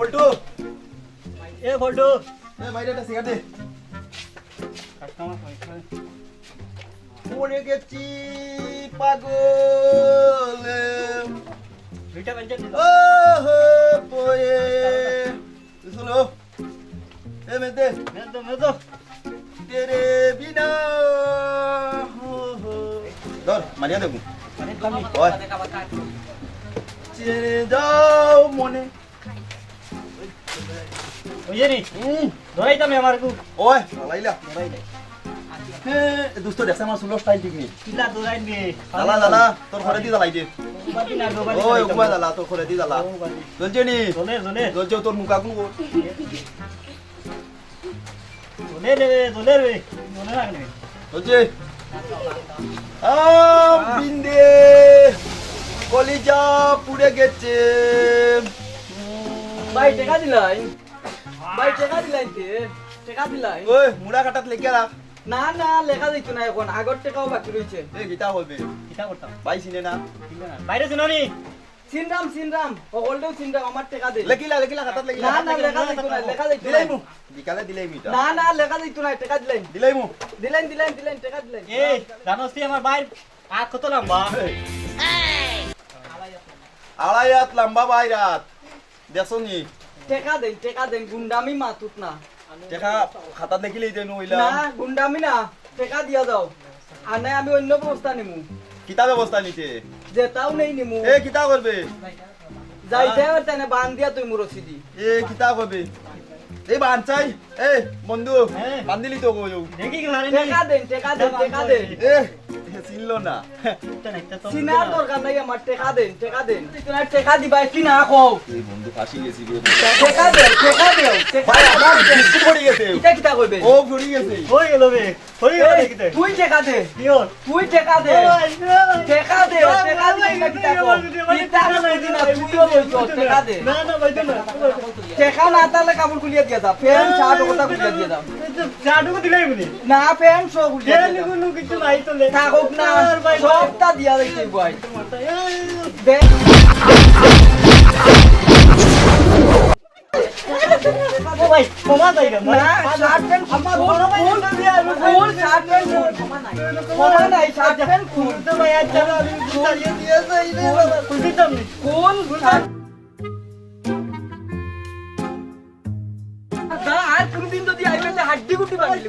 পল্টু এ বল্টু এ বাইরে একটা সিগারেট দে। কাস্টমার পয়সা পড়ে গেছি পাগল। দুইটা দিল ও হো পয়ে শুনো। এ মেতে মেদো মেদো তেরে বিনা। ধর মারিয়া দেবো ছেড়ে দাও মনে। বুঝে নি ধরাইতাম আমার কু ওই লাইলা হে দুস্ত দেখছ আমার সুলো স্টাইল ঠিক দালা দালা তোর ঘরে দি। দালাই দে ওই উপায় দালা তোর ঘরে দি দালা চলছে নি জলে জলে চলছে তোর মুখা কোন জলে জলে জলে আ বিন্দে কলিজা পুড়ে গেছে। ভাই টাকা দিলাই? ভাই টাকা দিলাই তে টাকা দিলাই। ওই মুড়া কাটাত লেগে রাখ। না না লেখা দিচ্ছ না এখন আগর টাকাও বাকি রয়েছে এ গীতা হইবে কিটা করতাম পাই চিনে না। বাইরে শুনো নি। সিনরাম সিনরাম সকলটাও সিনরাম আমার টাকা দে। লেখিলা লেখিলা কাটাত লেখিলা। না না লেখা দিচ্ছ না লেখা দিচ্ছ দিলাই মু। বিকালে দিলাই মিটা না না লেখা দিচ্ছ না টাকা দিলাই। দিলাই মু। দিলেন দিলেন দিলেন টাকা দিলেন এ জানোস তুই আমার বাইর। আর কত লম্বা? আড়াই হাত লম্বা বাইরাত দেখছ নি? টাকা দেন টাকা দেন গুন্ডামি মাতুত না। দেখা খাতাত লেখিলেই যে নইলা না গুন্ডামি না টাকা দিয়া দাও। আর নাই আমি অন্য ব্যবস্থা নিমু। কিতা ব্যবস্থা নিতে যেটাও নেই নিমু। এ কিতা করবে যাইতে পারতে না বান দিয়া তুই মুরসি দি। এ কিতা করবে এই বান চাই। এ বন্ধু হ্যাঁ। বান্দিলি তো গো দেখি কি লারে টাকা দেন টাকা দেন টাকা দেন। এ চিনলো না সিনার দরকার নাই আমার টাকা দেন টাকা দেন তোমার টাকা দিবা কি না খাও এই বন্ধু ফাঁসি গেছি রে টাকা দেও টাকা দেও ভাই আমার বিস্কুট পড়ে গেছে কিটা কিটা কইবে ও পড়ে গেছে হই গেল বে হই গেল এই, তুই টাকা দে পিওর তুই টাকা দে টাকা দে টাকা দিলে না কিটা কো কিটা না দিনা তুইও লইছ টাকা দে না না বাইতে না টাকা না তাহলে কাপড় খুলিয়ে দিয়া দাও ফ্যান শার্ট কথা খুলিয়ে দিয়া দাও চাটুকু দিলাই না ফ্যান সব খুলিয়ে দিয়া দাও কিছু নাই তো লে থাকুক না সবটা দিয়া দিতে ভাই। ভাই কমা যাই না না শার্ট প্যান্ট আমার বড় ভাই। ফুল শার্ট প্যান্ট কমা নাই শার্ট প্যান্ট ফুল ভাই। আজ আমি দিয়ে যাই রে বাবা। খুশি কোন শার্ট আর কোনদিন যদি আইবে হাড্ডি গুটি বাঁধিলি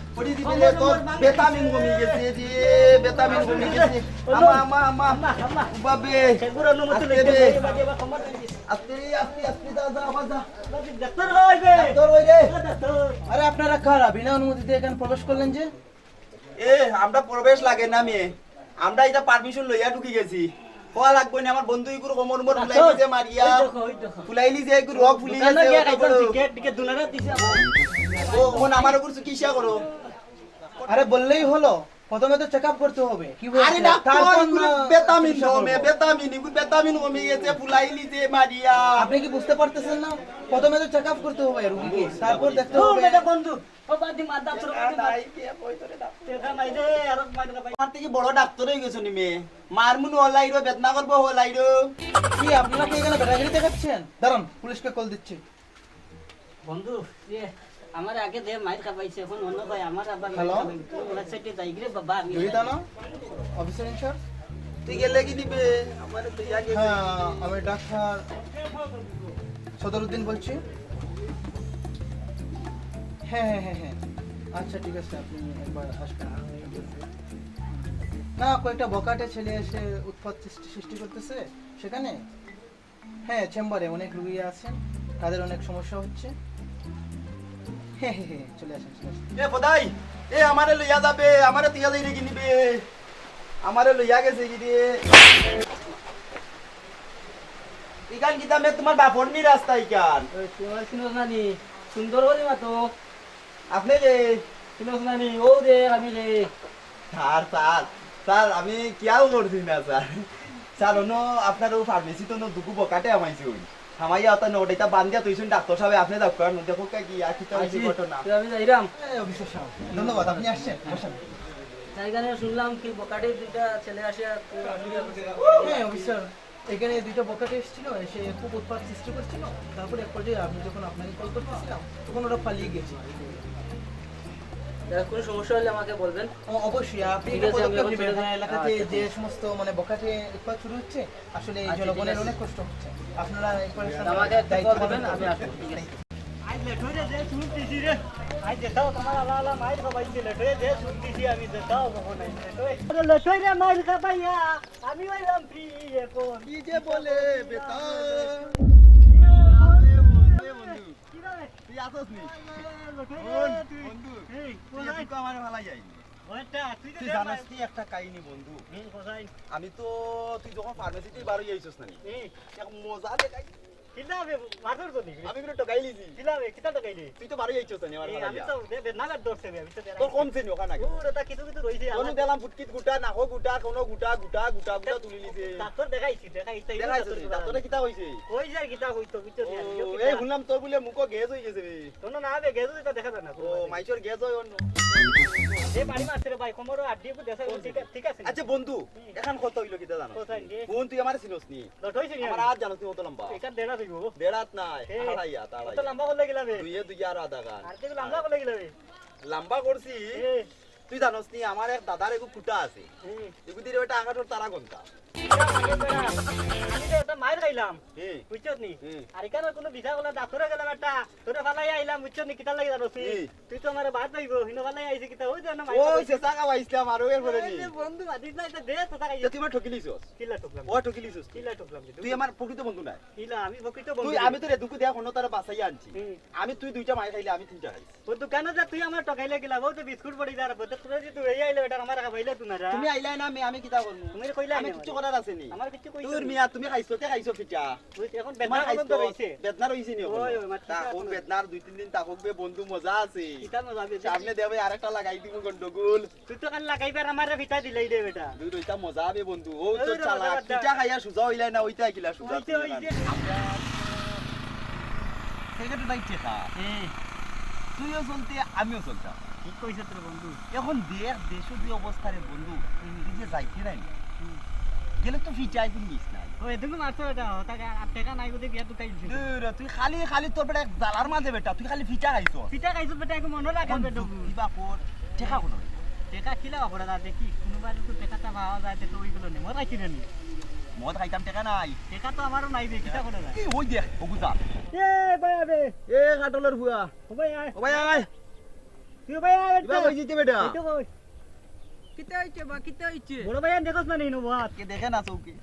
আমি দিছি পড়ি দিবে লে তোর ভিটামিন কমে গেছে যে ভিটামিন কমে গেছে। আমা আমা আমা আম্মা আম্মা বাবে সেগুর অনুমতি আস্তে লইতে বে। বাজে বা কমার দিছি আস্তে আস্তে আস্তে যা যা আবার যা। ডাক্তার হইবে ওই রে। আরে আপনারা কারা? বিনা অনুমতিতে এখানে প্রবেশ করলেন যে? এ আমরা প্রবেশ লাগে না মেয়ে। আমরা এটা পারমিশন লইয়া ঢুকি গেছি। কোয়া লাগবে না? আমার বন্ধু ইগুর কোমর মোর ফুলাইলি যে মারিয়া। ওই ফুলাইলি যে ইগুর রক ফুলি গেছে। টিকেট টিকেট দুলারা দিছে ও আমার উপর চিকিৎসা করো। আরে বললেই হলো। প্রথমে তো চেক আপ করতে হবে। কি আরে ডাক্তার বেতামিন কমে বেতামিন বেতামিন কমে গেছে ফুলাইলি যে মারিয়া। আপনি কি বুঝতে পারতেছেন না? প্রথমে তো চেক আপ করতে হবে রুগীকে। তারপর দেখতে ও হবে। মেটা বন্ধু ও বাদি মা ডাক্তার দেখা নাই দে আর মাইরা ভাই আমার থেকে বড় ডাক্তার হয়ে গেছো নি মেয়ে। মারমুন হলাইরো বেদনা করব হলাইরো কি আপনারা কি এখানে বেটাগিরি দেখাচ্ছেন? দাঁড়ান পুলিশকে কল দিচ্ছি। বন্ধু এ আমার আগে দে মাইর খাবাইছে এখন অন্য ভাই আমার আবার? ওরা সাইডে যাই রে বাবা আমি জয়িতা না? অফিসার ইনচার্জ তুই গেলে কি দিবে? আমার লইয়া গেছে। হ্যাঁ আমি ডাক্তার সদরুদ্দিন বলছি। হ্যাঁ হ্যাঁ হ্যাঁ হ্যাঁ। আচ্ছা ঠিক আছে আপনি একবার আসবেন। না কয়েকটা বকাটে ছেলে এসে উৎপাত সৃষ্টি সৃষ্টি করতেছে সেখানে? হ্যাঁ চেম্বারে অনেক রুগী আছেন তাদের অনেক সমস্যা হচ্ছে। চলে আসেন চলে আসেন। এ পদাই এ আমারে লইয়া যাবে আমারে তুই যাই রে কিনিবে আমারে লইয়া গেছে কি রে ইকান কিতা মে তোমার বাপর নি রাস্তা ইকান ওই তোমার চিনোস নানি সুন্দর করে মাতো। আপনি যে চিনোস নানি ও রে আমি রে। স্যার স্যার স্যার আমি কিয়াও করছি না স্যার। স্যার অন্য আপনার ফার্মেসি তো দুকু বকাটে আমাইছি ওই। হামাইয়া অত নোটাইতা বান্ধিয়া তুইছুন ডাক্তার সাহেব আপনি ডাক্তার দেখো কা কি আর ঘটনা আমি যাইরাম। অফিসার সাহেব ধন্যবাদ আপনি আসছেন বসেন। শুনলাম কি বকাটে দুইটা ছেলে আসিয়া হ্যাঁ অফিসার। এখানে দুইটা বকাটে এসেছিল এসে খুব উৎপাত সৃষ্টি করছিল। তারপরে এক পর্যায়ে আপনি যখন আপনাকে কল করতেছিলাম তখন ওরা পালিয়ে গেছে কোনো সমস্যা হলে আমাকে বলবেন। অবশ্যই। আপনি আমি এখন যাই। এলাকাতে আচ্ছা, যে সমস্ত মানে বকাটে উৎপাত শুরু হচ্ছে আসলে এই আচ্ছা, জনগণের অনেক কষ্ট হচ্ছে। আপনারা আমাকে দায়িত্ব দিবেন, আমি। আসব, ঠিক আছে। কি যে বলে বেটা তুই আসস নি? বন্ধু তুই আমার আমি তো তুই যখন ফার্মেসিতে তুই হয়ে আইছস না এক মজা দেখাই। আমি কিন্তু টকাই লিছি তুই তো হয়ে আইছস না আমার ভালো তোর কম শ্রেণি ওখানে আগে কোনো দিলাম ফুটকিত গুটা নাকো গুটা কোনো গুটা গুটা গুটা গুটা তুলি লিছে দেখাইছস নি ডাক্তারে কিতা হইছে ও, এই শুনলাম তোর বলে মুখ গেজ হয়ে গেছে বে ও মাইচর গেজ হয় অন্য আচ্ছা বন্ধু এখন কত হইল কিতা জানো? কোথায় তুই আমার চিনস নি? আমার আজ জানো তুই অত লম্বা? দেড়াত নাই এ, আড়াইয়া দুই দুই আর আধা গান। লম্বা করছি? তুই জানস নি আমার এক দাদার একটু ফুটা আছে। এগুদির ওটা আঙাটোর তারা গন্তা মায়ের খাইলাম। বুঝছত নি। আর এখানে কোনো বিধা গলা ডাক্তারে গেলাম একটা তোরে ফালাই আইলাম বুঝছত নি? কিতা লাগি তুই তো আমার বাদ পাইব হিনো ফালাই আইছে কিতা ওই জানো ওই চেষ্টা কাবাইছিলাম আর পরে নি? বন্ধু না এটা দে তো তা তুই আমার ঠকিলিছস কিলা টুকলাম ও ঠকিলিছস কিলা টুকলাম তুই আমার প্রকৃত বন্ধু নাই। কিলা আমি তুই বন্ধু। আমি তোর দুকু দেয়া কোনো তারা বাসাই আনছি। আমি তুই দুইটা মাই খাইলে আমি তিনটা খাইছি। ও দোকানে যা তুই আমার টকাইলে গেলা বহুত বিস্কুট পড়ি যার তুই যে তুই আইলে এটা আমার খাবাইলে তুই না তুমি আইলাই না আমি আমি কিতা করমু তুমি কইলা আমি কিছু করার আছে নি? আমার কিছু কইছো তোর মিয়া তুমি খাইছো তে খাইছো ফিটা এখন বেদনা খাইছো? বন্ধ রইছে বেদনা রইছে নি ওই, ওই, মাথা তা ঠিক কোন আছে। বেদনার দুই তিন দিন তাকক বে বন্ধু মজা আছে। কিতা মজা হবে সামনে দেবে আরেকটা লাগাই দিব গন্ডগোল তুই তো কান লাগাইবার আমার ভিটা দিলাই দে বেটা। দুই দুইটা মজা হবে বন্ধু। ও তো ওই রে, চালা মজা বাদ দে। ফিটা খাইয়া সুজা হইলাই না ওইটা কিলা সুজা ওইছে ওইছে থেকে তো দাইছে তুইও চলতে আমিও চলতাম ঠিক কইছ তোর বন্ধু? এখন দেশ দেশের যে অবস্থা রে বন্ধু যে যাইতে নাই। গেলে তো ফিটাই কোন মিস নাই। ও এদিকে মারছো এটা তাকে আর টাকা নাই বলে বিয়া তুই দিছিস দূর, তুই খালি খালি তোর বেটা জালার মাঝে বেটা তুই খালি ফিটা খাইছ পিঠা খাইছো বেটা একটু মনে রাখা বেটা। কিবা কর ঠেকা কোনো টেকা খিলা পড়ে দা দেখি কোনোবা যদি টেকাটা পাওয়া যায় তো ওইগুলো নেই। মনে রাখি নি মদ খাইতাম টেকা নাই। টেকা তো আমারও নাই বে কিটা করে যায়? কি ওই দেখ ওগুতা এ ভাই আবে। এ কাটলের বুয়া ও ভাই আয়। ও ভাই আয়। তুই ভাই আয় কই দিতে বেটা? তো কই? কিতা হইছে বা কিতা হইছে? বড় ভাই দেখছ না নি নো বাত কে দেখে না চৌকি?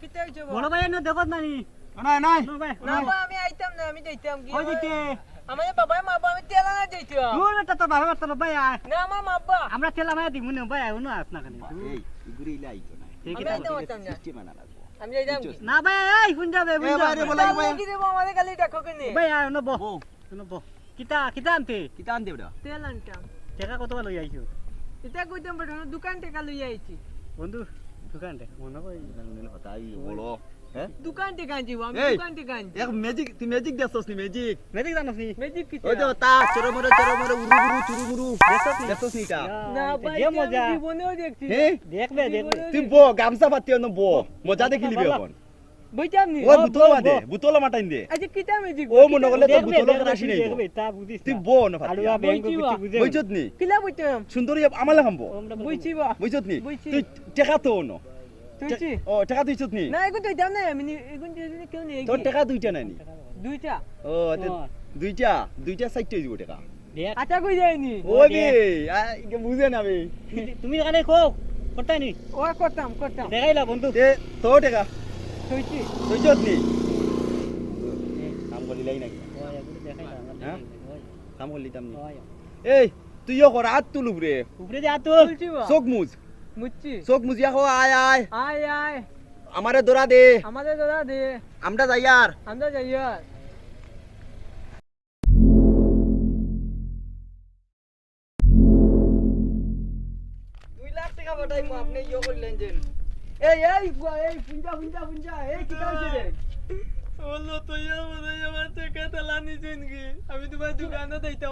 কিতা হইছে বড় ভাই নো দেখছ না নি? নাই নাই। না আমি আইতাম না আমি যাইতাম কি? কই দিতে আমার বাবা মা বাবা তেলা না যাইতাম। দূর বেটা তো ভাবে তো ভাই না আমার মা বাবা। আমরা তেলা মায়া দিমু নে ভাই উনো আস না খালি এই ইগুরি ইলা আইতো না। আমি আইতাম আইতাম না। সিস্টেম আনা আমি যাইতাম না ভাই এই শুন যাবে এ ভাই রে ভাই কি দেবো আমাদের খালি দেখো কেনে? ভাই আয় নো বহ। ও বহ। কিতা কিতা আনতে? কিটা আন দে বেটা? তেল আনতাম। টাকা কত লই আইছো? এটা কইতাম বেটা দোকান থেকে লই আইছি। বন্ধু দোকান দে মনে কই হতাই বলো হ্যাঁ? দোকান থেকে আনছি আমি। দোকান থেকে আনছি। এক ম্যাজিক তুই ম্যাজিক দেখছস নি ম্যাজিক মেজিক জানোস নি? মেজিক কি ওই যে তা চরমরে চরমরে উরু গুরু তুরু গুরু দেখছস নি? দেখছস নি তা না ভাই যে মজা। জীবনেও দেখছি। দেখবে দেখবে তুই ব গামছা পাতি অন ব মজা দেখিলি বে এখন। বইতাম নি ও বুতল বুতল মাটাইন দে। আচ্ছা কিতা মেজিক ও মনে করলে তো দেখবে রাশি নাই দেখবে তা বুঝিস তুই ব না ফাতি আলুয়া ব্যাংক বইছি বুঝি নি? কিলা বইতাম সুন্দরী আমালে খামবো বইছি বা বুঝছত নি? তুই টেকা তো ন। তুইছি ও টেকা তুইছত নি? না এগুন তুইতাম না আমি এগুন তুই কেউ নেই তোর টেকা দুইটা নাই নি? দুইটা। ও দুইটা দুইটা সাইড দিব টেকা। আটা কই যায়নি ও বে বুঝে না বে। তুমি এখানে কো নি ও করতাম করতাম। দেখাইলা বন্ধু। তে তো টেকা। তুইছি বুঝছত নি কাম করিলাই নাকি? হ্যাঁ? কাম করলিতাম নি? এই তুইও কর হাত তুলুব রে। উপরে যা তো তুলছি চোখ মুজ মুচ্ছি চোখ মুজিয়া কো আয় আয়। আয় আয়। আমারে দৌড়া দে। আমাদের দাদা দে। আমরা যাই আর। আমরা যাই আর। দুই লাখ টাকা পাঠাইমু আপনি ইয়ে করলেন যে এই এই এই পুঞ্জা পুঞ্জা পুঞ্জা এই কি হইছে রে? বলল তুই আমার থেকে নিছেন কি আমি তোমার দোকানে দিতে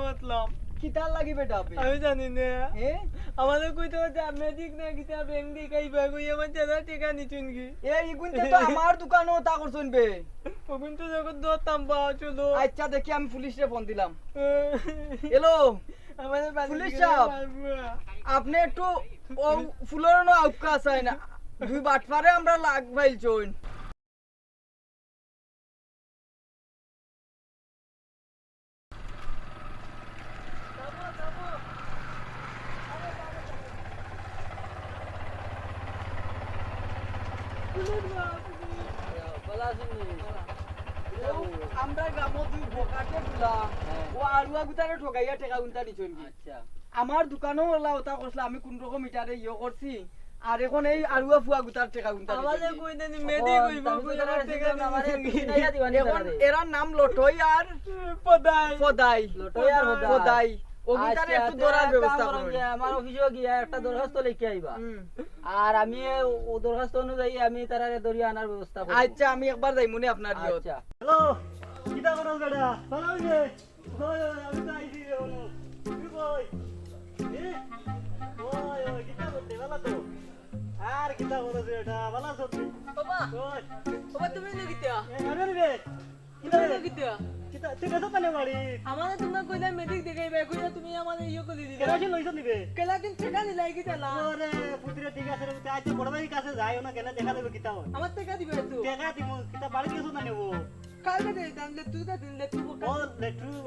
তার লাগি বেটা আমি জানি না। এ? আমাদের কইতে হচ্ছে ম্যাজিক না কিতা ব্যাংক দিয়ে কাই বাগুই আমার তেলা টিকা নিছেন কি এই ইগুনতে তো আমার দোকানও তা করছুন বে। ওখান তো যখন বা চলো। আচ্ছা দেখি আমি পুলিশে ফোন দিলাম। হ্যালো আমাদের পুলিশ সাহেব। আপনি একটু ও ফুলের আউকা চাই না। দুই বাটপারে আমরা লাগ ভাইলছুন আমরা গ্রামত দুই বকাটে গুলা ও আলুয়া গুতারে ঠকাইয়া টেকা গুনতা নিছুন আচ্ছা। আমার দোকানও ওলা ওটা করছিল আমি কোন রকম মিটারে ইয়ে করছি আর এখন এই আলুয়া ফুয়া গুতার টেকা গুনতা আমাদের কইতে নি মেদি কইব কই আমার টিকা এখন এরা নাম লটই আর পদাই ফদাই। লটই আর ফদাই। ফদাই। ও গুতারে একটু দরার ব্যবস্থা করুন। আমার অফিসে গিয়া একটা দরখাস্ত লিখে আইবা। আর আমি ও দরখাস্ত অনুযায়ী আমি তারারে দরিয়া আনার ব্যবস্থা করব। আচ্ছা আমি একবার যাই মনে আপনার ইয়ত আচ্ছা। হ্যালো কিটা করো ভালো হইছে? ওই ওই আমি তো আইছি রে ওনো তুই কই? এ? ওই ওই কিটা করতে? ভালো তো আর কিটা করো এটা ভালো আছো তুই বাবা বাবা তুমি নেগিতা আরে রে কিটা রে? নেগিতা তুই কত পানে বাড়ি। আমাদের তোমরা কইলা মেডিক দেখাইবে কইলা তুমি আমাদের ইয়ে করে দিলে কেন ছিল লইছ নিবে? কেলা দিন টাকা দিলাই কি তালা ওরে পুত্রে ঠিক আছে রে আজ বড় ভাই কাছে যাই না কেন দেখা দেবে হয় আমার টাকা দিবে তো। টাকা দিমু কিটা বাড়ি গেছো না নেব। কালকে দে দামলে তুই দে তুই ও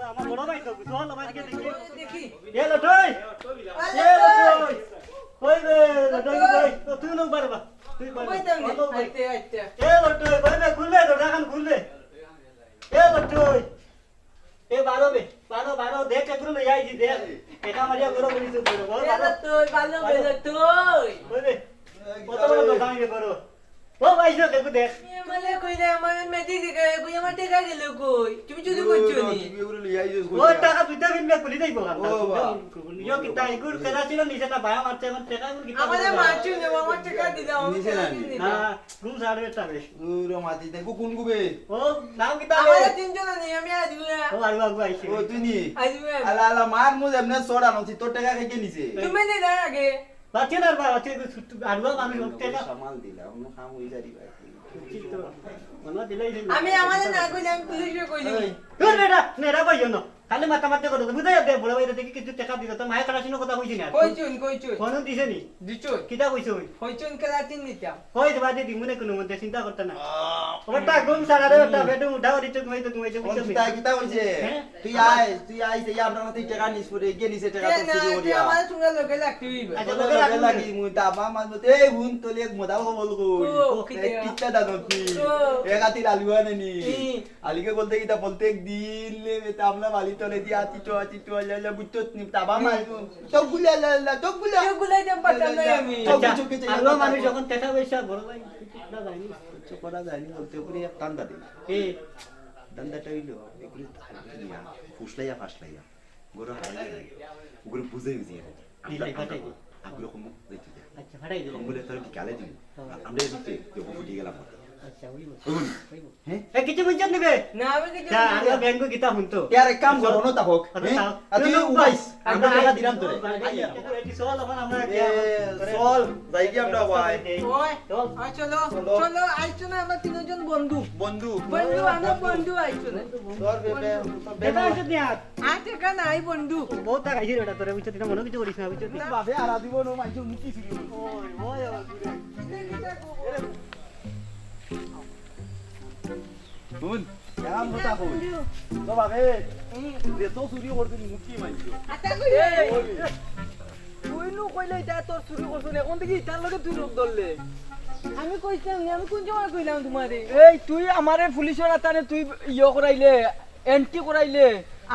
আমার বড় ভাই তো দেখি দেখি। এ লটই! এ লটই! কই রে লটই কই তুই লোক বারবা তুই বারবা কই অত ভাই। আইতে আইতে এ লটই বাইরে খুললে তো ঢাকান খুললে এ লটই এ বারো বে বারো বারো দেখ একটু লই আইছি দেখ একা মারিয়া করো বলিস তো বড় বারো তুই ভালো বেলে তুই কই রে কত বড় দোকান রে করো ও ভাই যে দেখো দেখ আমার কই আমার টাকা কই তুমি নি ও টাকা দেই কেনা ছিল না মারছে টাকা মারছো নে আমার টাকা আমি নিচে না সাড়ে এটা দেখো কোন গুবে ও নাম তিনজন আমি আজু ও আরু আগু আইছে ও তুই নি আজু আলা আলা মার মু এমনে সড়া তোর টাকা নিছে তুমি নে আগে বাচ্চা না বা বাচ্চা আরু মানুষ টাকা সামাল দিলা অন্য কাম হই যারি ভাই মনে দিলাই দিল আমি আমাদের না কইলাম পুলিশে কইলি। তোর বেটা নেড়া কইও না। খালি মাথা মারতে করো বুঝাই দে বড় ভাই দেখি কিছু টাকা দিতে তো মায়ের কাছে কথা কইছি না কইছুন কইছুন কোন দিছে নি? দিছুন। কিতা কইছো ওই কইছুন খেলা তিন নিতাম কই দিবা দি মনে কোনো মধ্যে চিন্তা করতে না ওটা ঘুম সারা রে ওটা বেডু উঠাও ঘুমাই তো তো কিতা কিতা হইছে হ্যাঁ? তুই আয় তুই আই তুই আপনার তুই টাকা নিস পরে গিয়ে নিছে টাকা তো চুরি করিয়া লাগতে হইবে আচ্ছা, লাগি মুই তা মা মাছ মতে এই হুন মোদা বল কই ও, কিতা? কিতা দানতি ও। এক আলুয়া নেনি আলিকে বলতে কিতা বলতে এক দিন লে তামলা বালি তোলে দিয়া চিটো চিটো লালা বুচ্চত নি তাবা মাল তো গুলা লালা তো গুলা এগুলাই দেব পাঠাম নাই আমি আচ্ছা, আর মানুষ যখন টাকা পয়সা বড় ভাই না জানি কিছু করা যায়নি বলতে পুরি এক টান্দা দিল এ দান্দাটা হইল এগুলি ইয়া ফুসলাইয়া ফাসলাইয়া গরো হারাই ওগুলো বুঝে বুঝে দিলাই ফাটাই দি। আগুলো কম যাইতে দে আচ্ছা ফাটাই দিল কম্বলে তোর বিকালে দিবি আমরা দিতে দেখো ফুটি গেলাম আচ্ছা হইব হইব হ্যাঁ কিছু বুঝছেন দিবে না আমি কিছু আমরা ব্যাংক গিতা হুনতো ইয়ার এক কাম করো না তাহক তুই উবাইস আমরা টাকা দিলাম তোরে। চল এখন আমরা চল যাই কি আমরা ওয়াই ওই চলো। চলো। চলো আইছো না আমরা তিনজন বন্ধু। বন্ধু। বন্ধু আমরা বন্ধু আইছো না। তোর বেবে এটা আছে দিয়া আয় টাকা নাই বন্ধু। বহুত টাকা আইছে এটা তোরে বুঝছিস না মনে কিছু করিস না বুঝছিস আরা দিব না মাইছো মুকি ছিল ওই ওই মুকি মাইছো। আটা কই তুই নু কইলে এটা তোর চুরি করছ এখন থেকে ইটার লগে তুই রোগ ধরলে? আমি কইছিলাম আমি কোন সময় কইলাম তোমারে? এই তুই আমারে পুলিশের আতানে তুই ইয়ে করাইলে এন্ট্রি করাইলে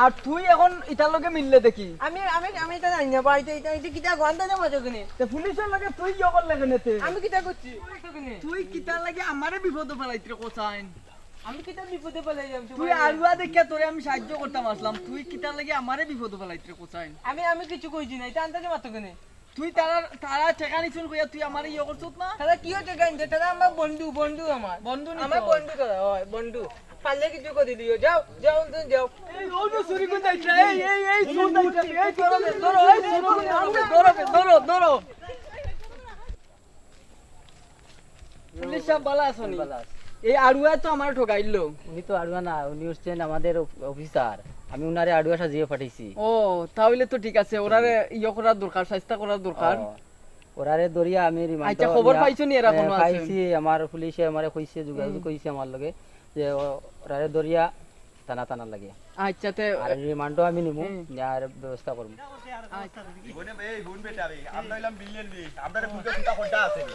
আর তুই এখন ইটার লগে মিললে দেখি। আমি আমি আমি এটা জানি না বাড়িতে এটা এটা কিটা গন্ধ না মজা কিনে তে পুলিশের লগে তুই ইয়ে করলে কেনেতে? আমি কিটা করছি তুই কিটার লাগে আমারে বিপদ ফেলাইতে কোসাইন আমি কিটা বিপদে পেলে যাম তুই আরুয়া দেখে তোরে আমি সাহায্য করতাম আসলাম। তুই কিটার লাগে আমারে বিপদ কোসাইন। আমি আমি কিছু কইছি না এটা আন্দাজে মাত্র কিনে? তুই তারা তারা ঠেকা নিছুন কইয়া তুই আমারে ইয়ে করছত না? তাহলে কি হচ্ছে গাইন তারা আমার বন্ধু বন্ধু আমার। বন্ধু আমার বন্ধু তারা হয় বন্ধু। পারলে কিছু করে দিও। যাও যাও তুমি যাও। এই ওনো চুরি কোন দাইছে এই এই এই চুর দাইছে এই ধরো ধরো এই ধরো ধরো ধরো পুলিশ সব বালা আসনি এই আড়ুয়া তো আমার ঠকাইলো। উনি তো আড়ুয়া না উনি হচ্ছেন আমাদের অফিসার। আমি উনারে আড়ুয়া সাজিয়ে পাঠাইছি। ও তাহলে তো ঠিক আছে ওনারে ইয়ে করার দরকার চেষ্টা করার দরকার। ওরারে দরিয়া আমি রিমান্ড আচ্ছা, খবর পাইছো নি এরা কোনো আছে? পাইছি আমার পুলিশে আমারে কইছে যোগাযোগ কইছে আমার লগে যে ওরারে দরিয়া টানা টানা লাগে। আচ্ছা তে আর রিমান্ডও আমি নিমু ব্যবস্থা করব এই আমরা হইলাম বিলিয়ন ফুটা আছে নি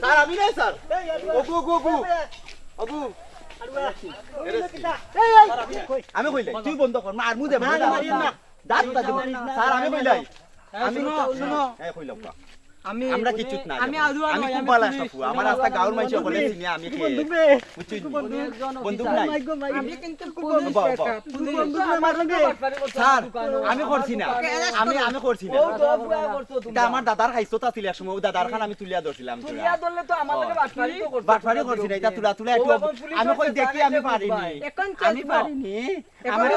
স্যার স্যার ওগু ওগু ওগু ওগু কইলাই তুই বন্ধ কর মার মুদে না, না, মারিস দাঁত স্যার আমি কইলাই আমি শুনো, শুনো। এই কইলাম। আমি আমরা কিচ্ছুত না আমি আড়ুয়া আমি খুব ভালো পুলিশ। আমার রাস্তা গাঁর মাইছে বলে চিনি আমি কি বন্ধু বে বুঝছিস উনি একজন বন্ধু অফিসার। নাই আমি কিন্তু পুলিশ বাবা, বাবা। পুলিশ বন্ধু তো মারবে। লগে বাটপারি করছে স্যার আমি করছি না আমি আমি করছি না ও তো বুয়া করছ এটা আমার দাদার খাইছো তা ছিল সময় দাদার খান আমি তুলিয়া ধরছিলাম তুলিয়া ধরলে তো আমার লগে বাটপারি তো করছ। না এটা তুলা একটু আমি কই দেখি আমি পারিনি এখন আমি পারিনি আমার।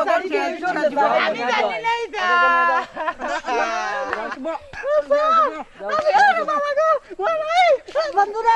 আমি জানি নাই বন্ধুরা